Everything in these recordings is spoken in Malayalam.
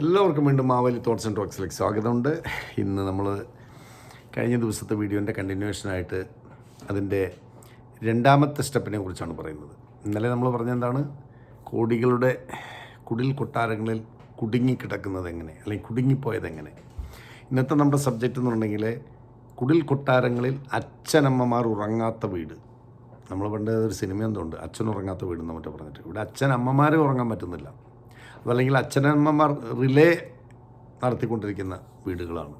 എല്ലാവർക്കും വീണ്ടും മാവേലി തോട്ട്സ് ആൻഡ് ടോക്സിലേക്ക് സ്വാഗതമുണ്ട്. ഇന്ന് നമ്മൾ കഴിഞ്ഞ ദിവസത്തെ വീഡിയോന്റെ കണ്ടിന്യൂവേഷനായിട്ട് അതിന്റെ രണ്ടാമത്തെ സ്റ്റെപ്പിനെ കുറിച്ചാണ് പറയുന്നത്. ഇന്നലെ നമ്മൾ പറഞ്ഞെന്താണ്? കോടികളുടെ കുടിൽ കൊട്ടാരങ്ങളിൽ കുടുങ്ങിക്കിടക്കുന്നത് എങ്ങനെ? അല്ലെങ്കിൽ കുടുങ്ങിപ്പോയത് എങ്ങനെ? ഇന്നത്തെ നമ്മുടെ സബ്ജക്റ്റ് എന്ന് പറഞ്ഞെങ്കിൽ കുടിൽ കൊട്ടാരങ്ങളിൽ അച്ഛനമ്മമാർ ഉറങ്ങാത്ത വീട്. നമ്മൾ പണ്ട് ഒരു സിനിമ എന്തുണ്ട് അച്ഛൻ ഉറങ്ങാത്ത വീട് എന്ന് മറ്റേ പറഞ്ഞിട്ട്. ഇവിടെ അച്ഛൻ അമ്മമാരെ ഉറങ്ങാൻ പറ്റുന്നില്ല. അതല്ലെങ്കിൽ അച്ഛനമ്മമാർ റിലേ നടത്തിക്കൊണ്ടിരിക്കുന്ന വീടുകളാണ്.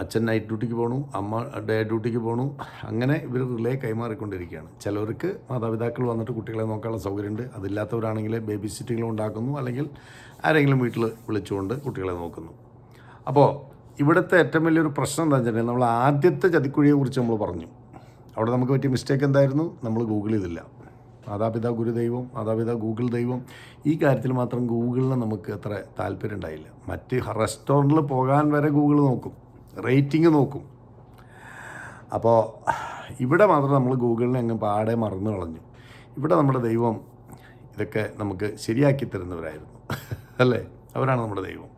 അച്ഛൻ നൈറ്റ് ഡ്യൂട്ടിക്ക് പോകണു അമ്മ ഡേ ഡ്യൂട്ടിക്ക് പോകണു അങ്ങനെ ഇവർ റിലേ കൈമാറിക്കൊണ്ടിരിക്കുകയാണ്. ചിലവർക്ക് മാതാപിതാക്കൾ വന്നിട്ട് കുട്ടികളെ നോക്കാനുള്ള സൗകര്യമുണ്ട്. അതില്ലാത്തവരാണെങ്കിൽ ബേബി സിറ്റികൾ ഉണ്ടാക്കുന്നു അല്ലെങ്കിൽ ആരെങ്കിലും വീട്ടിൽ വിളിച്ചുകൊണ്ട് കുട്ടികളെ നോക്കുന്നു. അപ്പോൾ ഇവിടുത്തെ ഏറ്റവും വലിയൊരു പ്രശ്നം എന്താ വെച്ചിട്ടുണ്ടെങ്കിൽ നമ്മൾ ആദ്യത്തെ ചതിക്കുഴിയെക്കുറിച്ച് നമ്മൾ പറഞ്ഞു. അവിടെ നമുക്ക് പറ്റിയ മിസ്റ്റേക്ക് എന്തായിരുന്നു? നമ്മൾ ഗൂഗിൾ ചെയ്തില്ല. മാതാപിതാ ഗുരുദൈവം മാതാപിതാ ഗൂഗിൾ ദൈവം. ഈ കാര്യത്തിൽ മാത്രം ഗൂഗിളിന് നമുക്ക് അത്ര താല്പര്യം ഉണ്ടായില്ല. മറ്റ് റെസ്റ്റോറന്റിൽ പോകാൻ വരെ ഗൂഗിൾ നോക്കും. റേറ്റിംഗ് നോക്കും. അപ്പോൾ ഇവിടെ മാത്രം നമ്മൾ ഗൂഗിളിനെ അങ്ങ് പാടെ മറന്നു കളഞ്ഞു. ഇവിടെ നമ്മുടെ ദൈവം ഇതൊക്കെ നമുക്ക് ശരിയാക്കി തരുന്നവരായിരുന്നു. അല്ലേ? അവരാണ് നമ്മുടെ ദൈവം.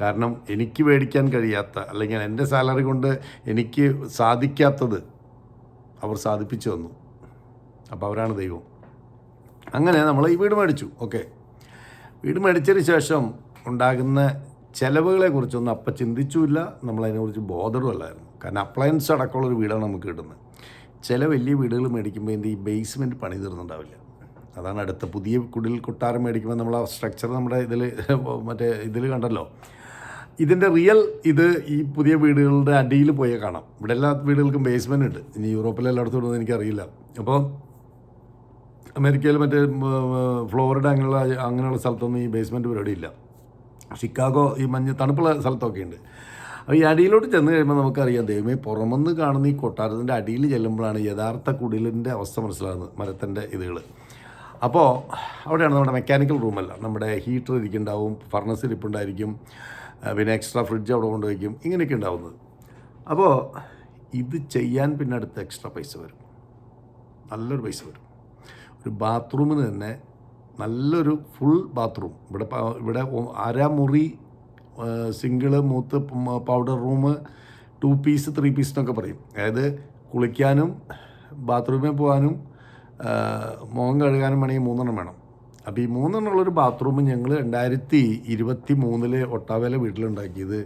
കാരണം എനിക്ക് മേടിക്കാൻ കഴിയാത്ത അല്ലെങ്കിൽ എന്റെ സാലറി കൊണ്ട് എനിക്ക് സാധിക്കാത്തത് അവർ സാധിപ്പിച്ചു തന്നു. അപ്പോൾ അവരാണ് ദൈവം. അങ്ങനെ നമ്മൾ ഈ വീട് മേടിച്ചു. ഓക്കെ. വീട് മേടിച്ചതിന് ശേഷം ഉണ്ടാകുന്ന ചിലവുകളെ കുറിച്ചൊന്നും അപ്പം ചിന്തിച്ചുമില്ല നമ്മളതിനെക്കുറിച്ച് ബോധവുമല്ലായിരുന്നു കാരണം അപ്ലയൻസ് അടക്കമുള്ള ഒരു വീടാണ് നമുക്ക് കിട്ടുന്നത്. ചില വലിയ വീടുകൾ മേടിക്കുമ്പോൾ ഇതിന്റെ ഈ ബേസ്മെന്റ് പണി തീർന്നുണ്ടാവില്ല. അതാണ് അടുത്ത പുതിയ കുടിൽ കൊട്ടാരം മേടിക്കുമ്പോൾ നമ്മൾ ആ സ്ട്രക്ചർ നമ്മുടെ ഇതിൽ മറ്റേ ഇതിൽ കണ്ടല്ലോ. ഇതിന്റെ റിയൽ ഇത് ഈ പുതിയ വീടുകളുടെ അടിയിൽ പോയാൽ കാണാം. ഇവിടെ എല്ലാ വീടുകൾക്കും ബേസ്മെന്റ് ഉണ്ട്. ഇനി യൂറോപ്പിൽ എല്ലായിടത്തും എനിക്കറിയില്ല. അപ്പോൾ അമേരിക്കയിൽ മറ്റേ ഫ്ലോറിഡ അങ്ങനെയുള്ള അങ്ങനെയുള്ള സ്ഥലത്തൊന്നും ഈ ബേസ്മെന്റ് പരിപാടി ഇല്ല ഷിക്കാഗോ ഈ മഞ്ഞ് തണുപ്പുള്ള സ്ഥലത്തൊക്കെ ഉണ്ട്. അപ്പോൾ ഈ അടിയിലോട്ട് ചെന്ന് കഴിയുമ്പോൾ നമുക്കറിയാം ദൈവമേ പുറമെന്ന് കാണുന്ന ഈ കൊട്ടാരത്തിന്റെ അടിയിൽ ചെല്ലുമ്പോഴാണ് യഥാർത്ഥ കുടിലിന്റെ അവസ്ഥ മനസ്സിലാകുന്നത് മരത്തിന്റെ ഇതുകൾ അപ്പോൾ അവിടെയാണ് നമ്മുടെ മെക്കാനിക്കൽ റൂമല്ല നമ്മുടെ ഹീറ്റർ ഇരിക്കുന്നുണ്ടാവും ഫർണസ് ഇരിപ്പുണ്ടായിരിക്കും പിന്നെ എക്സ്ട്രാ ഫ്രിഡ്ജ് അവിടെ കൊണ്ടുവയ്ക്കും ഇങ്ങനെയൊക്കെ ഉണ്ടാവുന്നത്. അപ്പോൾ ഇത് ചെയ്യാൻ പിന്നെ അടുത്ത് എക്സ്ട്രാ പൈസ വരും. നല്ലൊരു പൈസ വരും. ഒരു ബാത്റൂമിന് തന്നെ നല്ലൊരു ഫുൾ ബാത്റൂം. ഇവിടെ ഇവിടെ അര അരമുറി സിംഗിൾ മൂത്ത് powder room two piece three piece എന്നൊക്കെ പറയും. അതായത് കുളിക്കാനും ബാത്റൂമിൽ പോകാനും മുഖം കഴുകാനും വേണമെങ്കിൽ മൂന്നെണ്ണം വേണം. അപ്പോൾ ഈ മൂന്നെണ്ണമുള്ളൊരു ബാത്റൂം ഞങ്ങൾ രണ്ടായിരത്തി ഇരുപത്തി മൂന്നിൽ ഒട്ടാവേല വീട്ടിലുണ്ടാക്കിയത്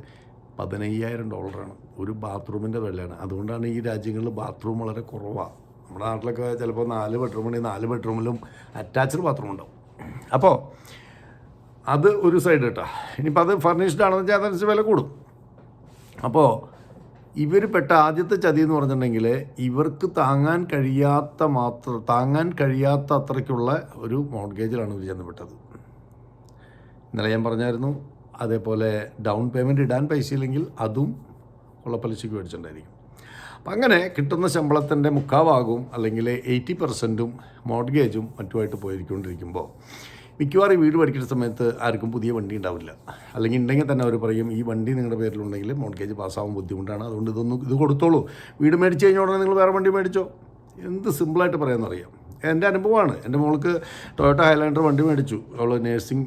പതിനയ്യായിരം ഡോളറാണ്. ഒരു ബാത്റൂമിന്റെ വിലയാണ്. അതുകൊണ്ടാണ് ഈ രാജ്യങ്ങളിൽ ബാത്റൂം വളരെ കുറവാണ് നമ്മുടെ നാട്ടിലൊക്കെ ചിലപ്പോൾ നാല് ബെഡ്റൂം ഉണ്ടെങ്കിൽ നാല് ബെഡ്റൂമിലും അറ്റാച്ച്ഡ് ബാത്റൂം ഉണ്ടാവും. അപ്പോൾ അത് ഒരു സൈഡ് കേട്ടോ ഇനിയിപ്പോൾ അത് ഫർണിഷ്ഡ് ആണെന്ന് വെച്ചാൽ അതനുസരിച്ച് വില കൂടും. അപ്പോൾ ഇവർ പെട്ട ആദ്യത്തെ ചതി എന്ന് പറഞ്ഞിട്ടുണ്ടെങ്കിൽ ഇവർക്ക് താങ്ങാൻ കഴിയാത്ത മാത്രം താങ്ങാൻ കഴിയാത്ത അത്രയ്ക്കുള്ള ഒരു മോഡ്ഗേജിലാണ് ഇവർ ചെന്നപ്പെട്ടത് ഇന്നലെ ഞാൻ പറഞ്ഞായിരുന്നു അതേപോലെ ഡൗൺ പേയ്മെന്റ് ഇടാൻ പൈസ ഇല്ലെങ്കിൽ അതും ഉള്ള പലിശയ്ക്ക് മേടിച്ചിട്ടുണ്ടായിരിക്കും. അപ്പം അങ്ങനെ കിട്ടുന്ന ശമ്പളത്തിന്റെ മുക്കാവാകും അല്ലെങ്കിൽ എയ്റ്റി പെർസെന്റും മോഡ്ഗേജും മറ്റുമായിട്ട് പോയിരിക്കൊണ്ടിരിക്കുമ്പോൾ മിക്കവാറും വീട് പഠിക്കുന്ന സമയത്ത് ആർക്കും പുതിയ വണ്ടി ഉണ്ടാവില്ല. അല്ലെങ്കിൽ ഉണ്ടെങ്കിൽ തന്നെ അവർ പറയും ഈ വണ്ടി നിങ്ങളുടെ പേരിലുണ്ടെങ്കിൽ മോഡ്ഗേജ് പാസ്സാവാൻ ബുദ്ധിമുട്ടാണ്. അതുകൊണ്ട് ഇതൊന്നും ഇത് കൊടുത്തോളൂ. വീട് മേടിച്ച് കഴിഞ്ഞ ഉടനെ നിങ്ങൾ വേറെ വണ്ടി മേടിച്ചോ. എന്ത് സിമ്പിളായിട്ട് പറയാമെന്നറിയാം. എന്റെ അനുഭവമാണ്. എന്റെ മോൾക്ക് ടൊയോട്ട ഹൈലാൻഡർ വണ്ടി മേടിച്ചു. അവൾ നേഴ്സിംഗ്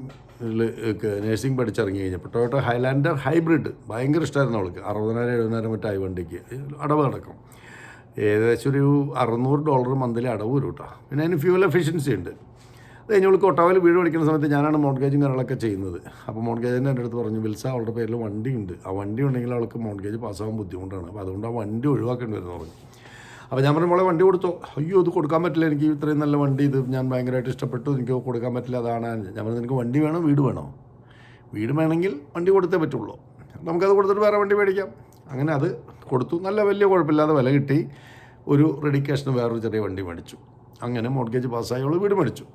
നേഴ്സിംഗ് പഠിച്ചിറങ്ങി കഴിഞ്ഞപ്പോൾ ടൊയോട്ട ഹൈലാൻഡർ ഹൈബ്രിഡ് ഭയങ്കര ഇഷ്ടമായിരുന്നു അവൾക്ക്. അറുപതിനായിരം എഴുപതിനായിരം മറ്റായി വണ്ടിക്ക് അടവ് അടക്കം ഏകദേശം ഒരു അറുന്നൂറ് ഡോളർ മന്തിലി അടവ് വരും കേട്ടോ പിന്നെ അതിന് ഫ്യൂൽ എഫിഷ്യൻസി ഉണ്ട്. അത് കഴിഞ്ഞ് അവൾക്ക് ഒട്ടാവിൽ വീട് പഠിക്കുന്ന സമയത്ത് ഞാനാണ് മോൺഗേജും കാര്യങ്ങളൊക്കെ ചെയ്യുന്നത്. അപ്പോൾ മോൺഗേജിന്റെ എന്റെ അടുത്ത് പറഞ്ഞു വിൽസ അവളുടെ പേരിൽ വണ്ടി ഉണ്ട്. ആ വണ്ടി ഉണ്ടെങ്കിൽ അവൾക്ക് മോൺഗേജ് പാസ്സാകാൻ ബുദ്ധിമുട്ടാണ്. അപ്പോൾ അതുകൊണ്ട് ആ വണ്ടി ഒഴിവാക്കേണ്ടി വരുന്നു പറഞ്ഞു. അപ്പോൾ ഞാൻ പറഞ്ഞു മോളെ വണ്ടി കൊടുത്തോ. അയ്യോ ഇത് കൊടുക്കാൻ പറ്റില്ല. എനിക്ക് ഇത്രയും നല്ല വണ്ടി ഇത് ഞാൻ ഭയങ്കരമായിട്ട് ഇഷ്ടപ്പെട്ടു. എനിക്ക് കൊടുക്കാൻ പറ്റില്ല. അതാണ്. ഞാൻ പറഞ്ഞു നിനക്ക് വണ്ടി വേണോ? വീട് വേണോ? വീട് വേണമെങ്കിൽ വണ്ടി കൊടുത്തേ പറ്റുള്ളൂ. നമുക്കത് കൊടുത്തിട്ട് വേറെ വണ്ടി മേടിക്കാം. അങ്ങനെ അത് കൊടുത്തു. നല്ല വലിയ കുഴപ്പമില്ലാതെ വില കിട്ടി. ഒരു റെഡിക്കേഷന് വേറൊരു ചെറിയ വണ്ടി മേടിച്ചു. അങ്ങനെ മോഡ്ഗേജ് പാസ്സായി അവൾ വീട് മേടിച്ചു.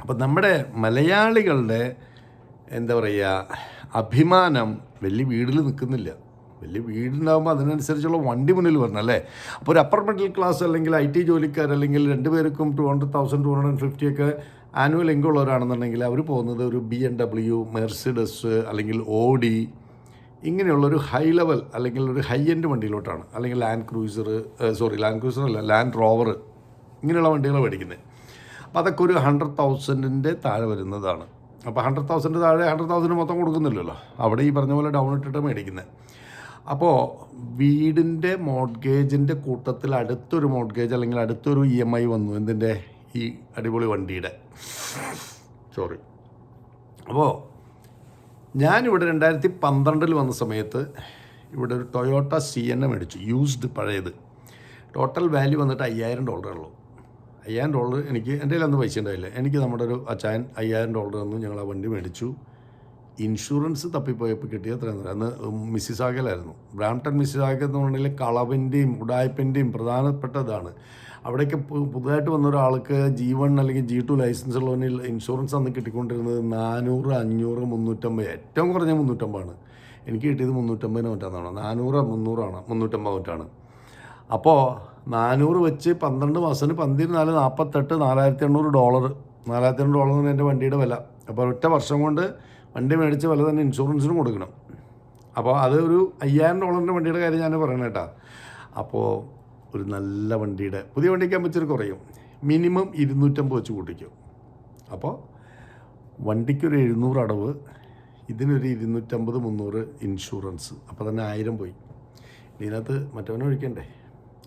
അപ്പം നമ്മുടെ മലയാളികളുടെ എന്താ പറയുക അഭിമാനം വലിയ വീടിൽ നിൽക്കുന്നില്ല. വലിയ വീടുണ്ടാകുമ്പോൾ അതിനനുസരിച്ചുള്ള വണ്ടി മുന്നിൽ വരണം അല്ലേ? അപ്പോൾ ഒരു അപ്പർ മിഡിൽ ക്ലാസ് അല്ലെങ്കിൽ ഐ ടി ജോലിക്കാർ അല്ലെങ്കിൽ രണ്ടുപേർക്കും two hundred thousand two hundred fifty ഒക്കെ ആനുവൽ ഇൻകം ഉള്ളവരാണെന്നുണ്ടെങ്കിൽ അവർ പോകുന്നത് ഒരു ബി എം ഡബ്ല്യു മെർസിഡസ് അല്ലെങ്കിൽ ഓഡി ഇങ്ങനെയുള്ളൊരു ഹൈ ലെവൽ അല്ലെങ്കിൽ ഒരു ഹൈ എൻഡ് വണ്ടിയിലോട്ടാണ്. അല്ലെങ്കിൽ land cruiser sorry land cruiser അല്ല ലാൻഡ് റോവർ ഇങ്ങനെയുള്ള വണ്ടികൾ മേടിക്കുന്നത് അപ്പോൾ അതൊക്കെ ഒരു ഹൺഡ്രഡ് തൗസൻഡിന്റെ താഴെ വരുന്നതാണ്. അപ്പോൾ ഹൺഡ്രഡ് തൗസൻഡ് താഴെ ഹൺഡ്രഡ് തൗസൻഡ് മൊത്തം കൊടുക്കുന്നില്ലല്ലോ. അവിടെ ഈ പറഞ്ഞ പോലെ ഡൗൺ ഇട്ടിട്ട് മേടിക്കുന്നത് അപ്പോൾ വീടിന്റെ മോഡ്ഗേജിന്റെ കൂട്ടത്തിൽ അടുത്തൊരു മോഡ്ഗേജ് അല്ലെങ്കിൽ അടുത്തൊരു ഇ എം ഐ വന്നു. എന്തിന്റെ ഈ അടിപൊളി വണ്ടിയുടെ. സോറി അപ്പോൾ ഞാനിവിടെ രണ്ടായിരത്തി പന്ത്രണ്ടിൽ വന്ന സമയത്ത് ഇവിടെ ഒരു ടൊയോട്ട സി എൻ എ മേടിച്ചു. യൂസ്ഡ് പഴയത്. ടോട്ടൽ വാല്യൂ വന്നിട്ട് അയ്യായിരം ഡോളറേ ഉള്ളൂ. അയ്യായിരം ഡോളർ എനിക്ക് എന്റെ കയ്യിൽ അന്ന് പൈസ ഉണ്ടായില്ല. എനിക്ക് നമ്മുടെ ഒരു അച്ചായൻ അയ്യായിരം ഡോളർ തന്നു. ഞങ്ങൾ ആ വണ്ടി മേടിച്ചു. ഇൻഷുറൻസ് തപ്പിപ്പോയപ്പോൾ കിട്ടിയ എത്രയെന്ന് പറയാം അന്ന് മിസ്സിസാഗലായിരുന്നു ബ്രാംപ്ടൺ മിസ്സിസ് ആകൽ എന്ന് പറഞ്ഞാൽ കളവിന്റെയും ഉടായ്പിന്റെയും പ്രധാനപ്പെട്ടതാണ്. അവിടേക്ക് പുതുതായിട്ട് വന്ന ഒരാൾക്ക് ജി വൺ അല്ലെങ്കിൽ ജി ടു ലൈസൻസ് ഉള്ളവന് ഇൻഷുറൻസ് അന്ന് കിട്ടിക്കൊണ്ടിരുന്നത് നാനൂറ് അഞ്ഞൂറ് മുന്നൂറ്റമ്പത് ഏറ്റവും കുറഞ്ഞ മുന്നൂറ്റമ്പതാണ്. എനിക്ക് കിട്ടിയത് മുന്നൂറ്റമ്പതിന് മറ്റാന്നാണ്? നാനൂറ് മുന്നൂറാണ് മുന്നൂറ്റമ്പത് മറ്റാണ് അപ്പോൾ നാനൂറ് വെച്ച് പന്ത്രണ്ട് മാസത്തിന് പന്തിരുന്നാൽ നാൽപ്പത്തെട്ട് നാലായിരത്തി എണ്ണൂറ് ഡോളർ നാലായിരത്തി എണ്ണൂറ് ഡോളർ എന്റെ വണ്ടിയുടെ വില. അപ്പോൾ ഒറ്റ വർഷം കൊണ്ട് വണ്ടി മേടിച്ച് വില തന്നെ ഇൻഷുറൻസിനും കൊടുക്കണം. അപ്പോൾ അത് ഒരു അയ്യായിരം ഡോളറിന്റെ വണ്ടിയുടെ കാര്യം ഞാൻ പറയണ കേട്ടോ. അപ്പോൾ ഒരു നല്ല വണ്ടിയുടെ പുതിയ വണ്ടിക്കാകുമ്പോൾ ഇച്ചിരി കുറയും. മിനിമം ഇരുന്നൂറ്റമ്പത് വെച്ച് കൂട്ടിക്കും. അപ്പോൾ വണ്ടിക്കൊരു എഴുന്നൂറ് അടവ് ഇതിനൊരു ഇരുന്നൂറ്റമ്പത് മുന്നൂറ് ഇൻഷുറൻസ്. അപ്പോൾ തന്നെ ആയിരം പോയി. ഇതിനകത്ത് മറ്റവനെ ഒഴിക്കണ്ടേ?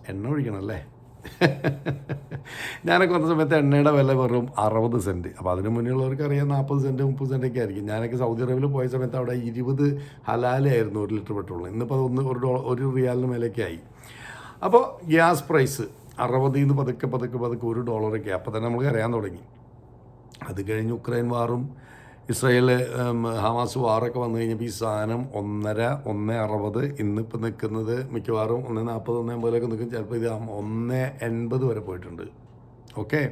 എണ്ണ ഒഴിക്കണം അല്ലേ? ഞാനൊക്കെ വന്ന സമയത്ത് എണ്ണയുടെ വില വെറും അറുപത് സെന്റ് അപ്പോൾ അതിന് മുന്നിലുള്ളവർക്ക് അറിയാം നാൽപ്പത് സെന്റ് മുപ്പത് സെന്റൊക്കെ ആയിരിക്കും. ഞാനൊക്കെ സൗദി അറേബ്യയിൽ പോയ സമയത്ത് അവിടെ ഇരുപത് ഹലാലായിരുന്നു ഒരു ലിറ്റർ പെട്രോൾ ഇന്നിപ്പോൾ അതൊന്ന് ഒരു ഡോളർ ഒരു റിയാലിന് മേലേക്ക് ആയി. അപ്പോൾ ഗ്യാസ് പ്രൈസ് അറുപതിൽ നിന്ന് പതുക്കെ പതുക്കെ പതുക്കെ ഒരു ഡോളറൊക്കെ അപ്പോൾ തന്നെ നമുക്ക് അറിയാൻ തുടങ്ങി. അത് കഴിഞ്ഞ് ഉക്രൈൻ വാറും ഇസ്രായേൽ ഹമാസ് വാറൊക്കെ വന്നു കഴിഞ്ഞപ്പോൾ ഈ സാധനം ഒന്നര ഒന്ന് അറുപത് ഇന്നിപ്പോൾ നിൽക്കുന്നത് മിക്കവാറും ഒന്ന് നാൽപ്പത് ഒന്ന് അമ്പതിലൊക്കെ നിൽക്കും. ചിലപ്പോൾ ഇത് ഒന്ന് എൺപത് വരെ പോയിട്ടുണ്ട്. ഓക്കെ?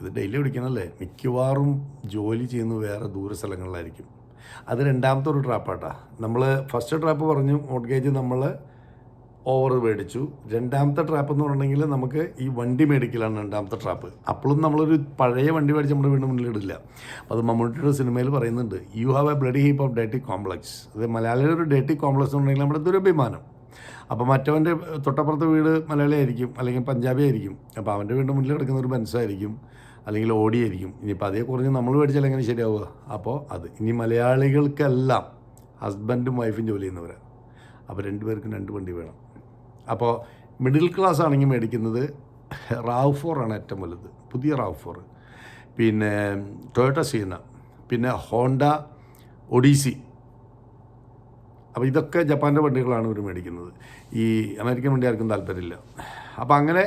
ഇത് ഡെയിലി പിടിക്കണമല്ലേ? മിക്കവാറും ജോലി ചെയ്യുന്നത് വേറെ ദൂര സ്ഥലങ്ങളിലായിരിക്കും. അത് രണ്ടാമത്തെ ഒരു ട്രാപ്പാട്ടാ. നമ്മൾ ഫസ്റ്റ് ട്രാപ്പ് പറഞ്ഞു മോഡ്ഗേജ് നമ്മൾ ഓവർ മേടിച്ചു. രണ്ടാമത്തെ ട്രാപ്പ് എന്ന് പറഞ്ഞിട്ടുണ്ടെങ്കിൽ നമുക്ക് ഈ വണ്ടി മേടിക്കലാണ് രണ്ടാമത്തെ ട്രാപ്പ് അപ്പോഴും നമ്മളൊരു പഴയ വണ്ടി മേടിച്ച് നമ്മുടെ വീടിന് മുന്നിലിടില്ല അപ്പോൾ അത് മമ്മൂട്ടിയുടെ സിനിമയിൽ പറയുന്നുണ്ട് you have a bloody heap of deity complex അത് മലയാളിയുടെ ഒരു ഡേറ്റി കോംപ്ലക്സ് എന്ന് പറഞ്ഞെങ്കിൽ നമ്മുടെ ദുരഭിമാനം. അപ്പോൾ മറ്റവന്റെ തൊട്ടപ്പുറത്തെ വീട് മലയാളി ആയിരിക്കും അല്ലെങ്കിൽ പഞ്ചാബി ആയിരിക്കും. അപ്പോൾ അവന്റെ വീടിന്റെ മുന്നിൽ കിടക്കുന്ന ഒരു ബെൻസായിരിക്കും അല്ലെങ്കിൽ ഓടിയായിരിക്കും. ഇനിയിപ്പോൾ അതേ കുറഞ്ഞ് നമ്മൾ മേടിച്ചാൽ എങ്ങനെ ശരിയാവുക? അപ്പോൾ അത്. ഇനി മലയാളികൾക്കെല്ലാം ഹസ്ബൻഡും വൈഫും ജോലി ചെയ്യുന്നവരാണ് അപ്പോൾ രണ്ടുപേർക്കും രണ്ട് വണ്ടി വേണം. അപ്പോൾ മിഡിൽ ക്ലാസ് ആണെങ്കിൽ മേടിക്കുന്നത് റാവ് ഫോറാണ് ഏറ്റവും വലുത്. പുതിയ റാവ് ഫോർ പിന്നെ ടൊയോട്ട സീന പിന്നെ ഹോണ്ട ഒഡീസി അപ്പോൾ ഇതൊക്കെ ജപ്പാന്റെ വണ്ടികളാണ് ഇവർ മേടിക്കുന്നത്. ഈ അമേരിക്കൻ വണ്ടി ആർക്കും താല്പര്യമില്ല. അപ്പോൾ അങ്ങനെ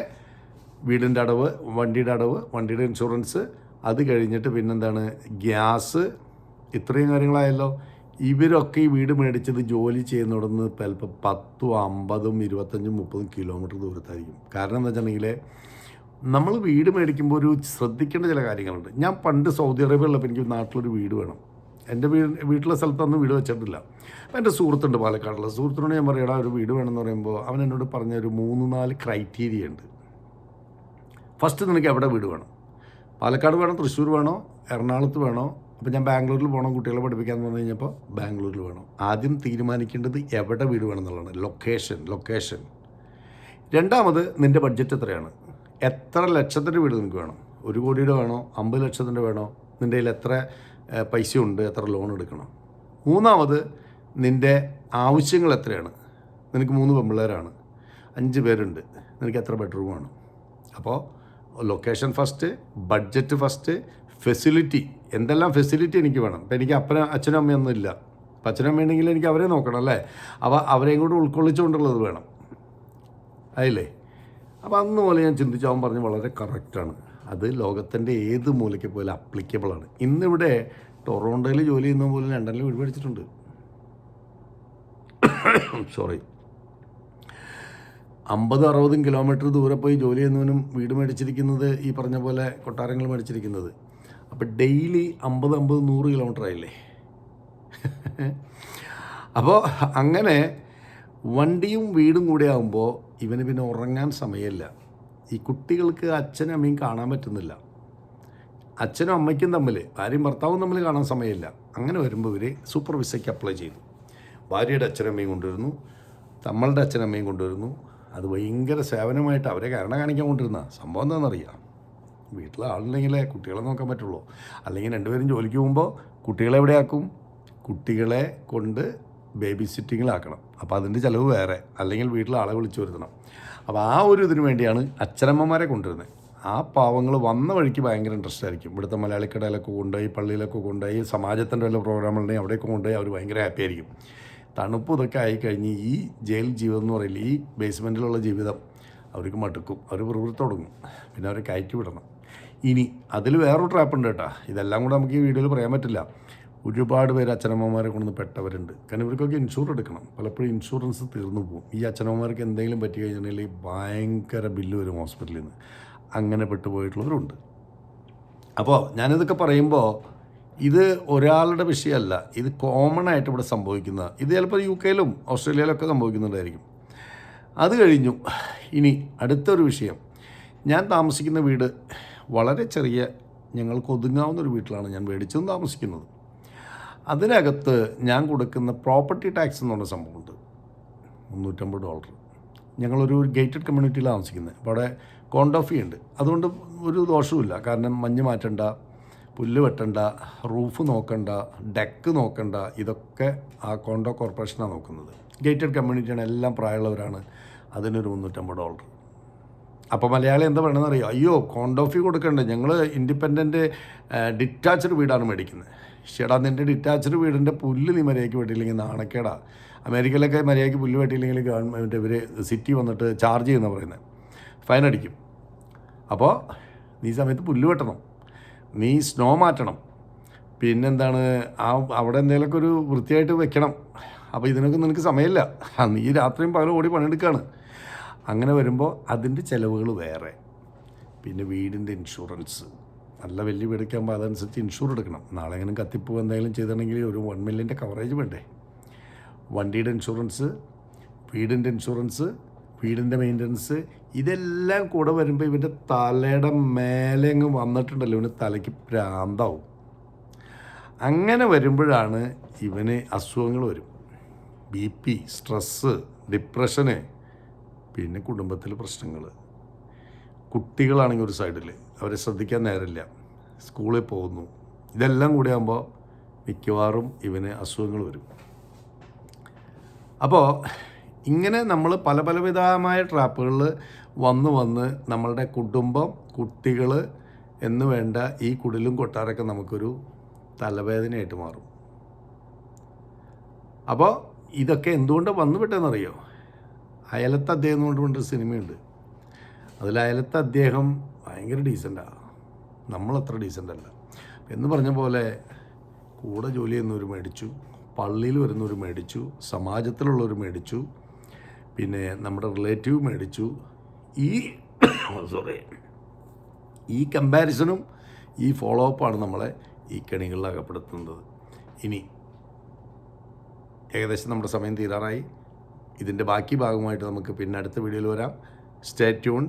വീടിന്റെ അടവ് വണ്ടിയുടെ അടവ് വണ്ടിയുടെ ഇൻഷുറൻസ് അത് കഴിഞ്ഞിട്ട് പിന്നെന്താണ് ഗ്യാസ് ഇത്രയും കാര്യങ്ങളായല്ലോ. ഇവരൊക്കെ ഈ വീട് മേടിച്ചത് ജോലി ചെയ്യുന്നിടന്ന് ചിലപ്പോൾ പത്തും അമ്പതും ഇരുപത്തഞ്ചും മുപ്പതും കിലോമീറ്റർ ദൂരത്തായിരിക്കും. കാരണം എന്താ വെച്ചിട്ടുണ്ടെങ്കിൽ നമ്മൾ വീട് മേടിക്കുമ്പോൾ ഒരു ശ്രദ്ധിക്കേണ്ട ചില കാര്യങ്ങളുണ്ട്. ഞാൻ പണ്ട് സൗദി അറേബ്യ ഉള്ളപ്പോൾ എനിക്ക് നാട്ടിലൊരു വീട് വേണം. എന്റെ വീട് വീട്ടിലെ സ്ഥലത്തൊന്നും വീട് വെച്ചിട്ടില്ല. അപ്പോൾ എന്റെ സുഹൃത്തുണ്ട് പാലക്കാടുള്ള. സുഹൃത്തിനോട് ഞാൻ പറയടാ ഒരു വീട് വേണമെന്ന് പറയുമ്പോൾ അവൻ എന്നോട് പറഞ്ഞ ഒരു മൂന്ന് നാല് ക്രൈറ്റീരിയ ഉണ്ട്. ഫസ്റ്റ് നിനക്ക് എവിടെ വീട് വേണം? പാലക്കാട് വേണോ? തൃശ്ശൂർ വേണോ? എറണാകുളത്ത് വേണോ? അപ്പോൾ ഞാൻ ബാംഗ്ലൂരിൽ പോകണം കുട്ടികളെ പഠിപ്പിക്കാൻ പറഞ്ഞു കഴിഞ്ഞപ്പോൾ ബാംഗ്ലൂരിൽ വേണം. ആദ്യം തീരുമാനിക്കേണ്ടത് എവിടെ വീട് വേണം എന്നുള്ളതാണ് ലൊക്കേഷൻ ലൊക്കേഷൻ രണ്ടാമത് നിന്റെ ബഡ്ജറ്റ് എത്രയാണ്? എത്ര ലക്ഷത്തിന്റെ വീട് നിനക്ക് വേണം? ഒരു കോടിയുടെ വേണോ? അമ്പത് ലക്ഷത്തിന്റെ വേണോ? നിന്റെ കയ്യിൽ എത്ര പൈസ ഉണ്ട് എത്ര ലോൺ എടുക്കണം? മൂന്നാമത് നിന്റെ ആവശ്യങ്ങൾ എത്രയാണ്? നിനക്ക് മൂന്ന് പെമ്പിള്ളേരാണ്. അഞ്ച് പേരുണ്ട്. നിനക്ക് എത്ര ബെഡ്റൂം വേണം? അപ്പോൾ location first budget first facility എന്തെല്ലാം ഫെസിലിറ്റി എനിക്ക് വേണം? ഇപ്പം എനിക്ക് അപ്പന അച്ഛനും അമ്മയൊന്നും ഇല്ല. അപ്പം അച്ഛനും അമ്മയുണ്ടെങ്കിൽ എനിക്ക് അവരെ നോക്കണം അല്ലേ? അപ്പോൾ അവരെയും കൂടെ ഉൾക്കൊള്ളിച്ചുകൊണ്ടുള്ളത് വേണം. അതില്ലേ അപ്പോൾ അന്ന് പോലെ ഞാൻ ചിന്തിച്ചു അവൻ പറഞ്ഞ് വളരെ കറക്റ്റാണ് അത് ലോകത്തിന്റെ ഏത് മൂലയ്ക്ക് പോലും അപ്ലിക്കബിളാണ് ഇന്നിവിടെ ടൊറോണ്ടോയിൽ ജോലി ചെയ്യുന്ന പോലും ലണ്ടനിൽ വീട് സോറി അമ്പത് അറുപതും കിലോമീറ്റർ ദൂരെ പോയി ജോലി ചെയ്യുന്നവനും വീട് മേടിച്ചിരിക്കുന്നത് ഈ പറഞ്ഞ പോലെ കൊട്ടാരങ്ങൾ മേടിച്ചിരിക്കുന്നത്. അപ്പോൾ ഡെയിലി അമ്പത് അമ്പത് നൂറ് കിലോമീറ്റർ ആയില്ലേ? അപ്പോൾ അങ്ങനെ വണ്ടിയും വീടും കൂടെ ആകുമ്പോൾ ഇവന് പിന്നെ ഉറങ്ങാൻ സമയമില്ല. ഈ കുട്ടികൾക്ക് അച്ഛനും അമ്മയും കാണാൻ പറ്റുന്നില്ല. അച്ഛനും അമ്മയ്ക്കും തമ്മിൽ ഭാര്യയും ഭർത്താവും തമ്മിൽ കാണാൻ സമയമില്ല. അങ്ങനെ വരുമ്പോൾ ഇവർ സൂപ്പർ വിസയ്ക്ക് അപ്ലൈ ചെയ്തു ഭാര്യയുടെ അച്ഛനമ്മയും കൊണ്ടുവരുന്നു. നമ്മളുടെ അച്ഛനമ്മയും കൊണ്ടുവരുന്നു. അത് ഭയങ്കര സേവനമായിട്ട് അവരെ കാരണം കാണിക്കാൻ കൊണ്ടിരുന്ന സംഭവം എന്താണെന്നറിയാം? വീട്ടിൽ ആളുണ്ടെങ്കിലേ കുട്ടികളെ നോക്കാൻ പറ്റുള്ളൂ. അല്ലെങ്കിൽ രണ്ടുപേരും ജോലിക്ക് പോകുമ്പോൾ കുട്ടികളെ എവിടെയാക്കും കുട്ടികളെ കൊണ്ട് ബേബി സിറ്റിങ്ങിലാക്കണം അപ്പോൾ അതിന്റെ ചിലവ് വേറെ. അല്ലെങ്കിൽ വീട്ടിൽ ആളെ വിളിച്ചു വരുത്തണം. അപ്പോൾ ആ ഒരു ഇതിനു വേണ്ടിയാണ് അച്ഛനമ്മമാരെ കൊണ്ടുവരുന്നത്. ആ പാവങ്ങൾ വന്ന വഴിക്ക് ഭയങ്കര ഇൻട്രസ്റ്റ് ആയിരിക്കും. ഇവിടുത്തെ മലയാളിക്കടയിലൊക്കെ കൊണ്ടുപോയി പള്ളിയിലൊക്കെ കൊണ്ടുപോയി സമാജത്തിന്റെ വല്ല പ്രോഗ്രാമുകളുണ്ടെങ്കിൽ അവിടെയൊക്കെ കൊണ്ടുപോയി അവർ ഭയങ്കര ഹാപ്പി ആയിരിക്കും. തണുപ്പ് ഇതൊക്കെ ആയിക്കഴിഞ്ഞ് ഈ ജയിൽ ജീവിതം എന്ന് പറയില്ല ഈ ബേസ്മെന്റിലുള്ള ജീവിതം അവർക്ക് മടുക്കും. അവർ പ്രവൃത്തി തുടങ്ങും. പിന്നെ അവരെ കയറ്റി വിടണം. ഇനി അതിൽ വേറൊരു ട്രാപ്പുണ്ട് കേട്ടോ. ഇതെല്ലാം കൂടെ നമുക്ക് ഈ വീഡിയോയിൽ പറയാൻ പറ്റില്ല. ഒരുപാട് പേര് അച്ഛനമ്മമാരെ കൊണ്ടുവന്ന് പെട്ടവരുണ്ട്. കാരണം ഇവർക്കൊക്കെ ഇൻഷുർ എടുക്കണം. പലപ്പോഴും ഇൻഷുറൻസ് തീർന്നു പോകും. ഈ അച്ഛനമ്മമാർക്ക് എന്തെങ്കിലും പറ്റി കഴിഞ്ഞിട്ടുണ്ടെങ്കിൽ ഭയങ്കര ബില്ല് വരും ഹോസ്പിറ്റലിൽ നിന്ന്. അങ്ങനെ പെട്ടുപോയിട്ടുള്ളവരുണ്ട്. അപ്പോൾ ഞാനിതൊക്കെ പറയുമ്പോൾ ഇത് ഒരാളുടെ വിഷയമല്ല. ഇത് കോമൺ ആയിട്ട് ഇവിടെ സംഭവിക്കുന്ന ഇത് ചിലപ്പോൾ യു കെയിലും ഓസ്ട്രേലിയയിലൊക്കെ സംഭവിക്കുന്നുണ്ടായിരിക്കും. അത് കഴിഞ്ഞു. ഇനി അടുത്തൊരു വിഷയം. ഞാൻ താമസിക്കുന്ന വീട് വളരെ ചെറിയ ഞങ്ങൾക്ക് ഒതുങ്ങാവുന്ന ഒരു വീട്ടിലാണ് ഞാൻ മേടിച്ചതും താമസിക്കുന്നത്. അതിനകത്ത് ഞാൻ കൊടുക്കുന്ന പ്രോപ്പർട്ടി ടാക്സ് എന്ന് പറഞ്ഞ സംഭവമുണ്ട്. മുന്നൂറ്റമ്പത് ഡോളർ. ഞങ്ങളൊരു ഗേറ്റഡ് കമ്മ്യൂണിറ്റിയിലാണ് താമസിക്കുന്നത്. അപ്പോൾ അവിടെ കോണ്ടോഫി ഉണ്ട്. അതുകൊണ്ട് ഒരു ദോഷവുമില്ല. കാരണം മഞ്ഞ് മാറ്റണ്ട പുല്ല് വെട്ടണ്ട റൂഫ് നോക്കണ്ട ഡെക്ക് നോക്കണ്ട ഇതൊക്കെ ആ കോണ്ടോ കോർപ്പറേഷനാണ് നോക്കുന്നത്. ഗേറ്റഡ് കമ്മ്യൂണിറ്റിയാണ് എല്ലാം പ്രായമുള്ളവരാണ്. അതിനൊരു മുന്നൂറ്റമ്പത് ഡോളർ. അപ്പോൾ മലയാളി എന്താ പറയണമെന്ന് അറിയോ? അയ്യോ കോണ്ടോഫി കൊടുക്കേണ്ട. ഞങ്ങൾ ഇൻഡിപെൻഡന്റ് ഡിറ്റാച്ച്ഡ് വീടാണ് മേടിക്കുന്നത്. ചേടാ നിന്റെ ഡിറ്റാച്ച്ഡ് വീടിന്റെ പുല്ല് നീ മര്യാദയ്ക്ക് വെട്ടിയില്ലെങ്കിൽ നാണക്കേടാ. അമേരിക്കയിലൊക്കെ മര്യാദയ്ക്ക് പുല്ല് വെട്ടിയില്ലെങ്കിൽ ഗവൺമെന്റ് ഇവർ സിറ്റി വന്നിട്ട് ചാർജ് ചെയ്യുന്ന പറയുന്നത് ഫൈൻ അടിക്കും. അപ്പോൾ നീ സമയത്ത് പുല്ല് വെട്ടണം. നീ സ്നോ മാറ്റണം. പിന്നെന്താണ്? ആ അവിടെ എന്തെങ്കിലുമൊക്കെ ഒരു വൃത്തിയായിട്ട് വെക്കണം. അപ്പോൾ ഇതിനൊക്കെ നിനക്ക് സമയമില്ല. നീ രാത്രിയും പകലും ഓടി പണിയെടുക്കുകയാണ് അങ്ങനെ വരുമ്പോൾ അതിന്റെ ചിലവുകൾ വേറെ. പിന്നെ വീടിന്റെ ഇൻഷുറൻസ്. നല്ല വലിയ വീടൊക്കെയാകുമ്പോൾ അതനുസരിച്ച് ഇൻഷുർ എടുക്കണം. നാളെ എങ്ങനെ കത്തിപ്പ് എന്തെങ്കിലും ചെയ്തിട്ടുണ്ടെങ്കിൽ ഒരു വൺ മില്യന്റെ കവറേജ് വേണ്ടേ? വണ്ടിയുടെ ഇൻഷുറൻസ് വീടിന്റെ ഇൻഷുറൻസ് വീടിന്റെ മെയിന്റനൻസ് ഇതെല്ലാം കൂടെ വരുമ്പോൾ ഇവന്റെ തലയുടെ മേലെ അങ്ങ് വന്നിട്ടുണ്ടല്ലോ. ഇവന് തലയ്ക്ക് പ്രാന്താവും അങ്ങനെ വരുമ്പോഴാണ് ഇവന് അസുഖങ്ങൾ വരും. ബി പി സ്ട്രെസ്സ് ഡിപ്രഷന് പിന്നെ കുടുംബത്തിൽ പ്രശ്നങ്ങൾ. കുട്ടികളാണെങ്കിൽ ഒരു സൈഡിൽ അവരെ ശ്രദ്ധിക്കാൻ നേരമില്ല. സ്കൂളിൽ പോകുന്നു. ഇതെല്ലാം കൂടി ആകുമ്പോൾ മിക്കവാറും ഇവന് അസുഖങ്ങൾ വരും. അപ്പോൾ ഇങ്ങനെ നമ്മൾ പല പലവിധമായ ട്രാപ്പുകളിൽ വന്ന് വന്ന് നമ്മളുടെ കുടുംബം കുട്ടികൾ എന്ന് വേണ്ട ഈ കുടിലും കൊട്ടാരൊക്കെ നമുക്കൊരു തലവേദനയായിട്ട് മാറും. അപ്പോൾ ഇതൊക്കെ എന്തുകൊണ്ട് വന്നു അയലത്തെ അദ്ദേഹം കൊണ്ട് കൊണ്ടൊരു സിനിമയുണ്ട്. അതിൽ അയലത്ത് അദ്ദേഹം ഭയങ്കര ഡീസന്റാണ് നമ്മളത്ര ഡീസന്റ് അല്ല. എന്ന് പറഞ്ഞ പോലെ കൂടെ ജോലി ചെയ്യുന്നവർ മേടിച്ചു പള്ളിയിൽ വരുന്നവർ മേടിച്ചു സമാജത്തിലുള്ളവർ മേടിച്ചു പിന്നെ നമ്മുടെ റിലേറ്റീവ് മേടിച്ചു. ഈ സോറി ഈ കമ്പാരിസണും ഈ ഫോളോ അപ്പാണ് നമ്മളെ ഈ കെണികളിൽ അകപ്പെടുത്തുന്നത്. ഇനി ഏകദേശം നമ്മുടെ സമയം തീരാറായി. ഇതിന്റെ ബാക്കി ഭാഗമായിട്ട് നമുക്ക് പിന്നെ അടുത്ത വീഡിയോയിൽ വരാം. Stay tune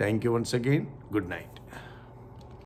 thank you once again good night